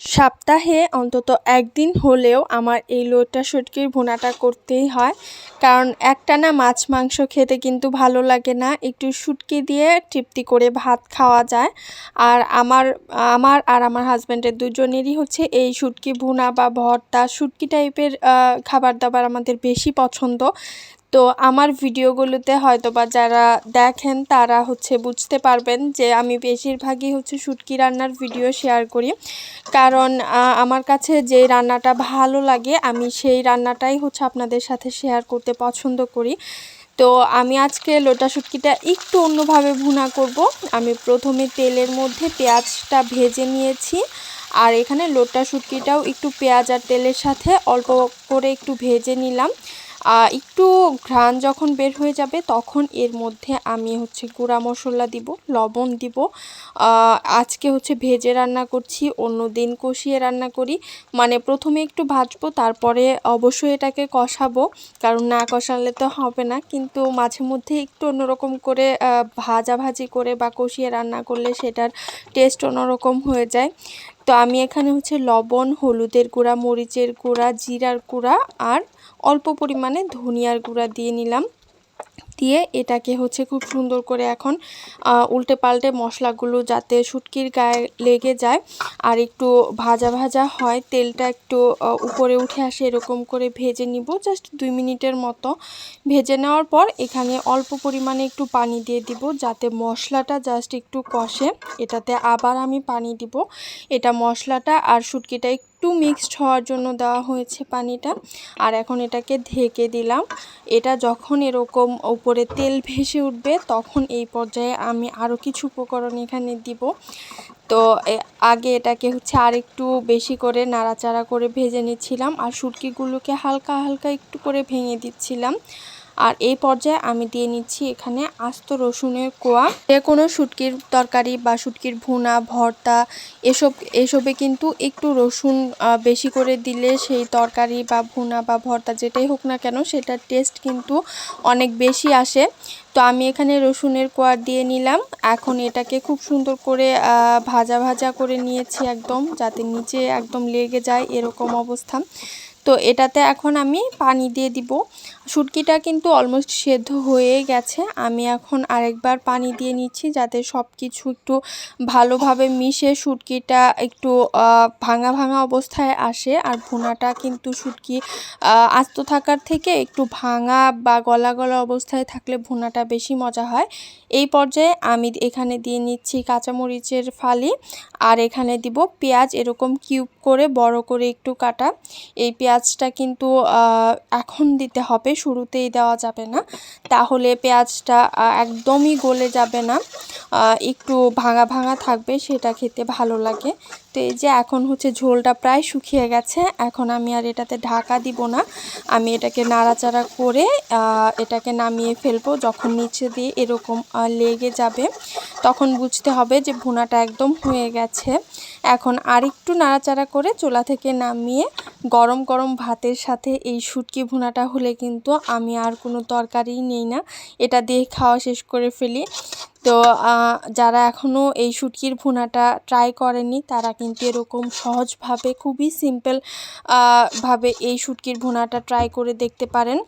সপ্তাহে অন্তত একদিন হলেও আমার এই লোটা শুটকির ভুনাটা করতেই হয়। কারণ একটানা মাছ মাংস খেতে কিন্তু ভালো লাগে না। একটু শুটকি দিয়ে তৃপ্তি করে ভাত খাওয়া যায়। আর আমার আমার আর আমার হাজব্যান্ডের দুজনেরই হচ্ছে এই শুটকি ভুনা বা ভর্তা। শুটকি টাইপের খাবার দাবার আমাদের বেশি পছন্দ। তো আমার ভিডিওগুলোতে হয়তো বা যারা দেখেন, তারা হচ্ছে বুঝতে পারবেন যে আমি বেশিরভাগই হচ্ছে শুটকি রান্নার ভিডিও শেয়ার করি। কারণ আমার কাছে যে রান্নাটা ভালো লাগে, আমি সেই রান্নাটাই হচ্ছে আপনাদের সাথে শেয়ার করতে পছন্দ করি। তো আমি আজকে লোটা শুটকিটা একটু অন্যভাবে ভুনা করব। আমি প্রথমে তেলের মধ্যে পেঁয়াজটা ভেজে নিয়েছি। আর এখানে লোটা শুটকিটাও একটু পেঁয়াজ আর তেলের সাথে অল্প করে একটু ভেজে নিলাম। একটু ঘ্রাণ যখন বের হয়ে যাবে, তখন এর মধ্যে আমি হচ্ছে গুঁড়া মশলা দিব, লবণ দিব। আজকে হচ্ছে ভেজে রান্না করছি, অন্য দিন কষিয়ে রান্না করি। মানে প্রথমে একটু ভাজবো, তারপরে অবশ্যই এটাকে কষাবো, কারণ না কষালে তো হবে না। কিন্তু মাঝে মধ্যে একটু অন্যরকম করে ভাজা ভাজি করে বা কষিয়ে রান্না করলে সেটার টেস্ট অন্যরকম হয়ে যায়। তো আমি এখানে হচ্ছে লবণ, হলুদের গুঁড়া, মরিচের গুঁড়া, জিরার গুঁড়া আর অল্প পরিমাণে ধনিয়ার গুঁড়া দিয়ে নিলাম। দিয়ে এটাকে হচ্ছে খুব সুন্দর করে এখন উল্টে পাল্টে মশলাগুলো যাতে শুটকির গায়ে লেগে যায় আর একটু ভাজা ভাজা হয়, তেলটা একটু উপরে উঠে আসে এরকম করে ভেজে নিব। জাস্ট দুই মিনিটের মতো ভেজে নেওয়ার পর এখানে অল্প পরিমাণে একটু পানি দিয়ে দিব যাতে মশলাটা জাস্ট একটু কষে। এটাতে আবার আমি পানি দিব। এটা মশলাটা আর শুটকিটা একটু মিক্সড হওয়ার জন্য দেওয়া হয়েছে পানিটা। আর এখন এটাকে ঢেকে দিলাম। এটা যখন এরকম উপরে তেল ভেসে উঠবে, তখন এই পর্যায়ে আমি আরও কিছু উপকরণ এখানে দিব। তো আগে এটাকে হচ্ছে আর একটু বেশি করে নাড়াচাড়া করে ভেজে নিচ্ছিলাম। আর সুটকিগুলোকে হালকা হালকা একটু করে ভেঙে দিচ্ছিলাম। আর এই পর্যায়ে আমি দিয়ে নিচ্ছি এখানে আস্ত রসুনের কোয়া। যে কোনো শুটকির তরকারি বা শুটকির ভুনা, ভর্তা, এসব, এসবে কিন্তু একটু রসুন বেশি করে দিলে সেই তরকারি বা ভুনা বা ভর্তা যেটাই হোক না কেন সেটার টেস্ট কিন্তু অনেক বেশি আসে। তো আমি এখানে রসুনের কোয়ার দিয়ে নিলাম। এখন এটাকে খুব সুন্দর করে ভাজা ভাজা করে নিয়েছি একদম, যাতে নিচে একদম লেগে যায় এরকম অবস্থা। তো এটাতে এখন আমি পানি দিয়ে দিব। শুটকিটা কিন্তু অলমোস্ট সেদ্ধ হয়ে গেছে। আমি এখন আরেকবার পানি দিয়ে নিচ্ছি যাতে সব কিছু একটু ভালোভাবে মিশে শুটকিটা একটু ভাঙা ভাঙা অবস্থায় আসে। আর ভুনাটা কিন্তু শুটকি আস্ত থাকার থেকে একটু ভাঙা বা গলা গলা অবস্থায় থাকলে ভুনাটা বেশি মজা হয়। এই পর্যায়ে আমি এখানে দিয়ে নিচ্ছি কাঁচামরিচের ফালি। আর এখানে দিব পেঁয়াজ, এরকম কিউব করে, বড় করে একটু কাটা। এই পেঁয়াজটা কিন্তু এখন দিতে হবে, শুরুতেই দেওয়া যাবে না। তাহলে পেঁয়াজটা একদমই গলে যাবে না। একটু ভাঙা ভাঙা থাকবে, সেটা খেতে ভালো লাগে। তো এই যে এখন হচ্ছে ঝোলটা প্রায় শুকিয়ে গেছে, এখন আমি আর এটাতে ঢাকা দিব না। আমি এটাকে নাড়াচাড়া করে এটাকে নামিয়ে ফেলব, যখন নিচে দিয়ে এরকম লেগে যাবে, তখন বুঝতে হবে যে ভুনাটা একদম হয়ে গেছে। এখন আরেকটু নাড়াচাড়া করে চুলা থেকে নামিয়ে গরম গরম ভাতের সাথে এই শুটকি ভুনাটা হলে কিন্তু আমি আর কোনো তরকারি নেই না। এটা দিয়ে খাওয়া শেষ করে ফেলি। তো যারা এখনও এই শুটকির ভুনাটা ট্রাই করেনি, তারা কিন্তু এরকম সহজভাবে, খুবই সিম্পল ভাবে এই শুটকির ভুনাটা ট্রাই করে দেখতে পারেন।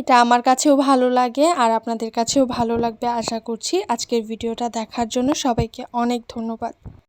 এটা আমার কাছেও ভালো লাগে আর আপনাদের কাছেও ভালো লাগবে আশা করছি। আজকের ভিডিওটা দেখার জন্য সবাইকে অনেক ধন্যবাদ।